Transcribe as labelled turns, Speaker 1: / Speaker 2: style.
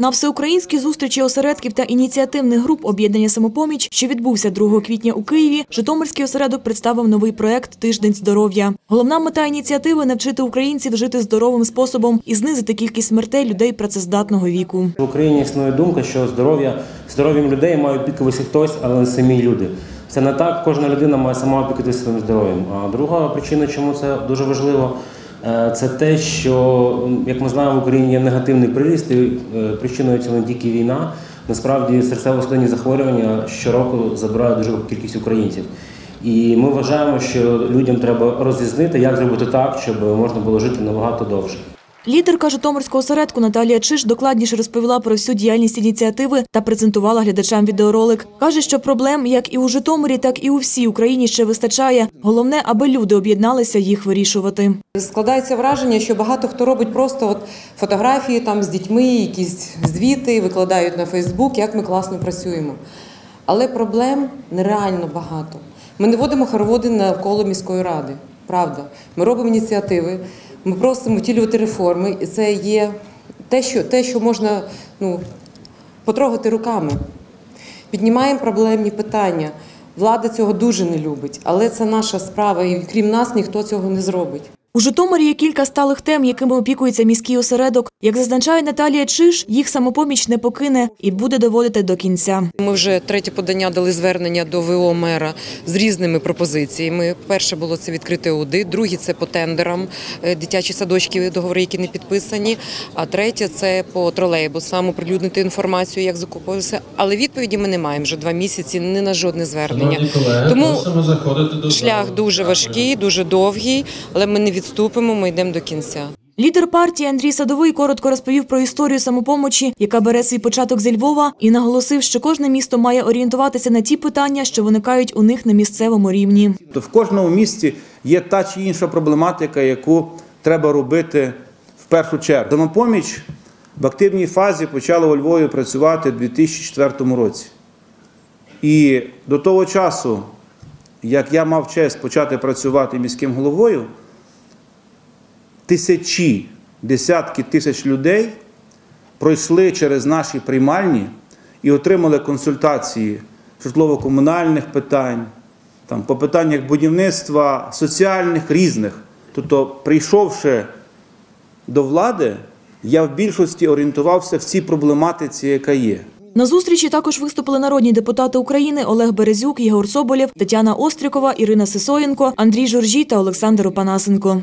Speaker 1: На всеукраїнській зустрічі осередків та ініціативних груп об'єднання самопоміч, що відбувся 2 квітня у Києві, Житомирський осередок представив новий проект Тиждень здоров'я. Головна мета ініціативи навчити українців жити здоровим способом і знизити кількість смертей людей працездатного віку.
Speaker 2: В Україні існує думка, що здоров'я здоров'ям людей мають опікуватися хтось, але не самі люди. Це не так. Кожна людина має сама опікуватися своїм здоров'ям. А друга причина, чому це дуже важливо, це те, що як ми знаємо, в Україні є негативний приріст, і е, причиною цього не тільки війна. Насправді серцево-судинні захворювання щороку забирають дуже кількість українців. І ми вважаємо, що людям треба розрізнити, як зробити так, щоб можна було жити набагато довше.
Speaker 1: Лідерка Житомирського осередку Наталія Чиш докладніше розповіла про всю діяльність ініціативи та презентувала глядачам відеоролик. Каже, що проблем як і у Житомирі, так і у всій Україні ще вистачає. Головне, аби люди об'єдналися їх вирішувати.
Speaker 3: Складається враження, що багато хто робить просто от фотографії там з дітьми, якісь звіти викладають на Фейсбук, як ми класно працюємо. Але проблем нереально багато. Ми не водимо хороводи навколо міської ради. Правда, ми робимо ініціативи, ми просимо втілювати реформи, і це є те, що, те, що можна ну, потрогати руками. Піднімаємо проблемні питання. Влада цього дуже не любить, але це наша справа, і крім нас ніхто цього не зробить.
Speaker 1: У Житомирі є кілька сталих тем, якими опікується міський осередок. Як зазначає Наталія Чиш, їх самопоміч не покине і буде доводити до кінця.
Speaker 3: Ми вже третє подання дали звернення до ВО мера з різними пропозиціями. Перше було це відкрити аудит, друге це по тендерам, е, дитячі садочки, договори, які не підписані. А третє це по тролейбусам, оприлюднити інформацію, як закуповувалися. Але відповіді ми не маємо вже два місяці ні на жодне звернення. Тому
Speaker 4: заходити до
Speaker 3: шлях дуже важкий, дуже довгий, але ми не відступимо. Ми йдемо до кінця.
Speaker 1: Лідер партії Андрій Садовий коротко розповів про історію самопомочі, яка бере свій початок зі Львова, і наголосив, що кожне місто має орієнтуватися на ті питання, що виникають у них на місцевому рівні.
Speaker 5: В кожному місті є та чи інша проблематика, яку треба робити в першу чергу. Самопоміч в активній фазі почала у Львові працювати в 2004 році. І до того часу, як я мав честь почати працювати міським головою, тисячі, десятки тисяч людей пройшли через наші приймальні і отримали консультації житлово-комунальних питань, там, по питаннях будівництва, соціальних різних. Тобто, прийшовши до влади, я в більшості орієнтувався в цій проблематиці, яка є.
Speaker 1: На зустрічі також виступили народні депутати України Олег Березюк, Єгор Соболєв, Тетяна Острікова, Ірина Сисоєнко, Андрій Журжій та Олександр Опанасенко.